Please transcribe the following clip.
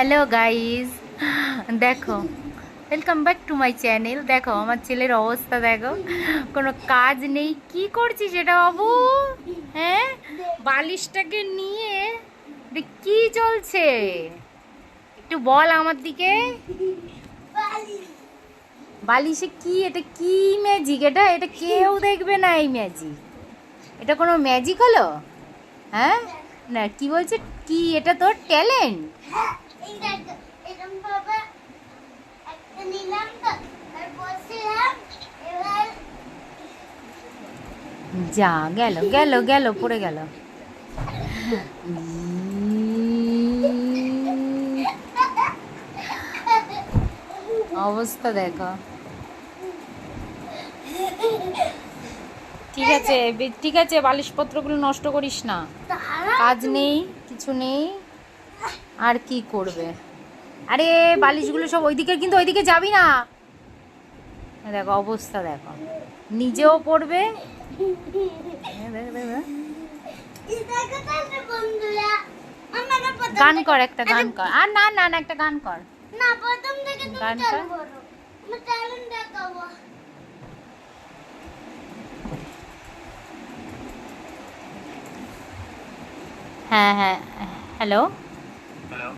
Hello guys দেখো welcome back to my channel দেখো, আমার ছেলের অবস্থা দেখো। কোনো কাজ নেই। কি করছিস এটা বাবু? হ্যাঁ? বালিশটাকে নিয়ে কি চলছে? একটু বল আমার দিকে। বালিশে কি? এটা কি ম্যাজিক এটা এটা কেউ দেখবে না এই ম্যাজিক এটা কোনো ম্যাজিক হলো? হ্যাঁ? না, কি বলছে? কি? এটা তোর ট্যালেন্ট এই ভাবে একটা নিলাম তো, আর বসিলাম, এবার যা গেল গেল গেল পড়ে গেল অবস্থা দেখো ঠিক আছে ঠিক আছে বালিশপত্রগুলো নষ্ট করিস না কাজ নেই কিছু নেই আর কি করবে? আরে, বালিশগুলো সব ওইদিকে কিন্তু ওইদিকে যাবি না। দেখো, অবস্থা দেখো। নিজেও পড়বে। গান কর একটা, গান কর। আর না না না, একটা গান কর। গান কর। হ্যাঁ হ্যাঁ হ্যালো? Hello.